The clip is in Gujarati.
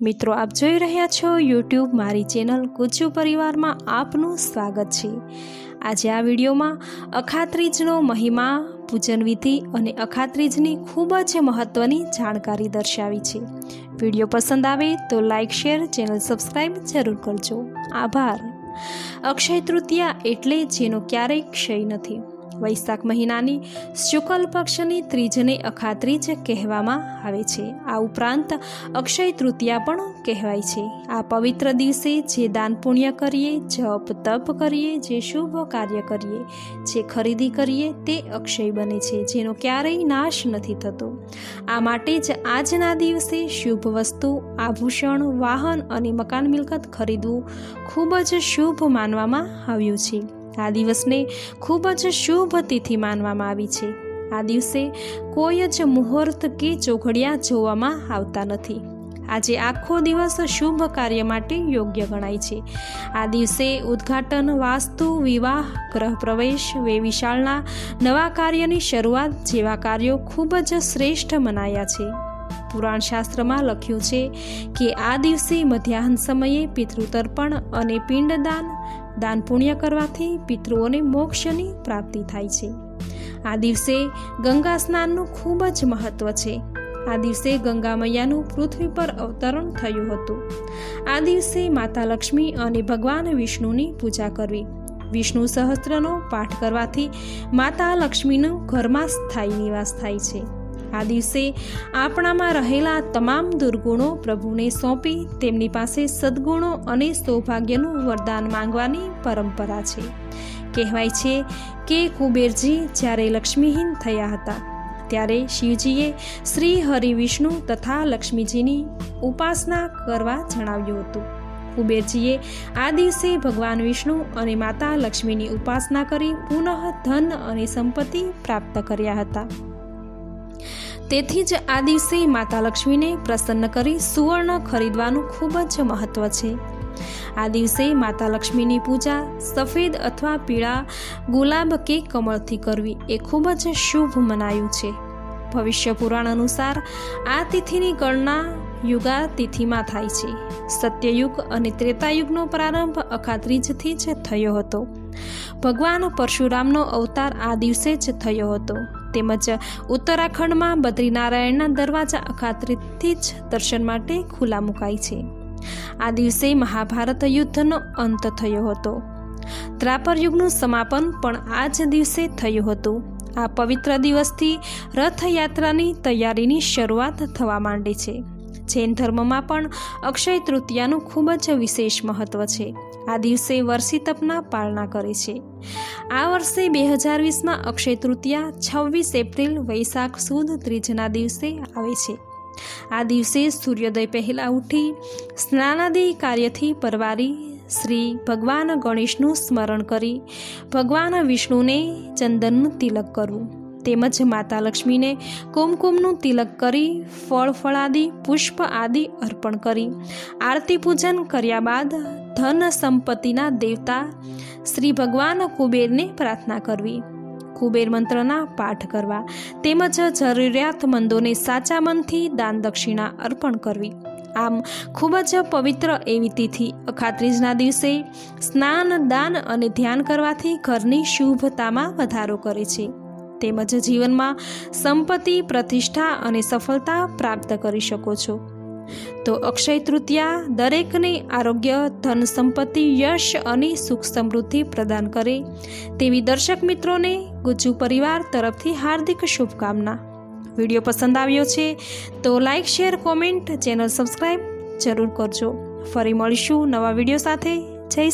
મિત્રો, આપ જોઈ રહ્યા છો યુટ્યુબ મારી ચેનલ કુચુ પરિવારમાં આપનું સ્વાગત છે. આજે આ વિડીયોમાં અખાત્રીજનો મહિમા પૂજન વિધિ અને અખાત્રીજની ખૂબ જ મહત્ત્વની જાણકારી દર્શાવી છે. વીડિયો પસંદ આવે તો લાઇક શેર, ચેનલ સબસ્ક્રાઈબ જરૂર કરજો. આભાર. અક્ષય તૃતીયા એટલે જેનો ક્યારેય ક્ષય નથી. વૈશાખ મહિનાની શુક્લ પક્ષની ત્રીજને અખાત્રીજ કહેવામાં આવે છે. આ ઉપરાંત અક્ષય તૃતીયા પણ કહેવાય છે. આ પવિત્ર દિવસે જે દાન પુણ્ય કરીએ, જપ તપ કરીએ, જે શુભ કાર્ય કરીએ, જે ખરીદી કરીએ, તે અક્ષય બને છે, જેનો ક્યારેય નાશ નથી થતો. આ માટે જ આજના દિવસે શુભ વસ્તુ, આભૂષણ, વાહન અને મકાન મિલકત ખરીદવું ખૂબ જ શુભ માનવામાં આવ્યું છે. આ દિવસને ખૂબ જ શુભ તિથિ માનવામાં આવી છે. આ દિવસે કોઈ જ મુહૂર્ત કે ચોઘડિયા જોવામાં આવતા નથી. આજે આખો દિવસ શુભ કાર્ય માટે યોગ્ય ગણાય છે. આ દિવસે ઉદ્ઘાટન, વાસ્તુ, વિવાહ, ગ્રહ પ્રવેશ, વેવિશાળના નવા કાર્યની શરૂઆત જેવા કાર્યો ખૂબ જ શ્રેષ્ઠ મનાયા છે. પુરાણ શાસ્ત્રમાં લખ્યું છે કે આ દિવસે મધ્યાહન સમયે પિતૃતર્પણ અને પિંડદાન દાન પુણ્ય કરવાથી પિતૃઓને મોક્ષની પ્રાપ્તિ થાય છે. આ દિવસે ગંગા સ્નાનનું ખૂબ જ મહત્વ છે. આ દિવસે ગંગા મૈયાનું પૃથ્વી પર અવતરણ થયું હતું. આ દિવસે માતા લક્ષ્મી અને ભગવાન વિષ્ણુની પૂજા કરવી. વિષ્ણુ સહસ્ત્રનો પાઠ કરવાથી માતા લક્ષ્મીનું ઘરમાં સ્થાયી નિવાસ થાય છે. આ દિવસે આપણામાં રહેલા તમામ દુર્ગુણો પ્રભુને સોંપી તેમની પાસે સદ્ગુણો અને સૌભાગ્યનું વરદાન માંગવાની પરંપરા છે. કહેવાય છે કે કુબેરજી જ્યારે લક્ષ્મીહીન થયા હતા, ત્યારે શિવજીએ શ્રી હરિ વિષ્ણુ તથા લક્ષ્મીજીની ઉપાસના કરવા જણાવ્યું હતું. કુબેરજીએ આ દિવસે ભગવાન વિષ્ણુ અને માતા લક્ષ્મીની ઉપાસના કરી પુનઃ ધન અને સંપત્તિ પ્રાપ્ત કર્યા હતા. તેથી જ આ દિવસે માતા લક્ષ્મીને પ્રસન્ન કરી સુવર્ણ ખરીદવાનું ખૂબ જ મહત્વ છે. આ દિવસે માતા લક્ષ્મીની પૂજા સફેદ અથવા પીળા ગુલાબ કે કમળથી કરવી એ ખૂબ જ શુભ મનાયું છે. ભવિષ્ય પુરાણ અનુસાર આ તિથિની ગણના યુગા તિથિમાં થાય છે. સત્યયુગ અને ત્રેતાયુગનો પ્રારંભ અખાત્રીજથી જ થયો હતો. ભગવાન પરશુરામનો અવતાર આ દિવસે જ થયો હતો. તેમજ ઉત્તરાખંડમાં બદ્રીનારાયણના દરવાજા અખાત્રીથી જ દર્શન માટે ખુલ્લા મુકાય છે. આ દિવસે મહાભારત યુદ્ધનો અંત થયો હતો. ત્રાપર યુગનું સમાપન પણ આ જ દિવસે થયું હતું. આ પવિત્ર દિવસથી રથયાત્રાની તૈયારીની શરૂઆત થવા માંડે છે. જૈન ધર્મમાં પણ અક્ષય તૃતીયાનું ખૂબ જ વિશેષ મહત્વ છે. આ દિવસે વર્ષી તપના પાળના કરે છે. આ વર્ષે બે હજાર વીસમાં અક્ષય તૃતીયા, છવ્વીસ એપ્રિલ વૈશાખ સુદ ત્રીજના દિવસે આવે છે. આ દિવસે સૂર્યોદય પહેલાં ઉઠી સ્નાનાદિ કાર્યથી પરવારી શ્રી ભગવાન ગણેશનું સ્મરણ કરી ભગવાન વિષ્ણુને ચંદનનું તિલક કરવું. તેમજ માતા લક્ષ્મીને કુમકુમનું તિલક કરી ફળ ફળાદિ પુષ્પ આદિ અર્પણ કરી. આરતી પૂજન કર્યા બાદ ધન સંપત્તિના દેવતા શ્રી ભગવાન કુબેરને પ્રાર્થના કરવી. કુબેર મંત્રના પાઠ કરવા તેમજ જરૂરિયાતમંદોને સાચા મનથી દાન દક્ષિણા અર્પણ કરવી. આમ ખૂબ જ પવિત્ર એવી તિથિ અખાત્રીજના દિવસે સ્નાન, દાન અને ધ્યાન કરવાથી ઘરની શુભતામાં વધારો કરે છે. તેમજ જીવનમાં સંપત્તિ, પ્રતિષ્ઠા અને સફળતા પ્રાપ્ત કરી શકો છો. તો અક્ષય તૃતીયા દરેકને આરોગ્ય, ધન સંપત્તિ, યશ અને સુખ સમૃદ્ધિ પ્રદાન કરે. તેવી દર્શક મિત્રોને ગુજ્જુ પરિવાર તરફથી હાર્દિક શુભકામના. વીડિયો પસંદ આવ્યો છે તો like share, comment, channel subscribe જરૂર કરજો. ફરી મળીશું નવા વીડિયો સાથે. જય શ્રી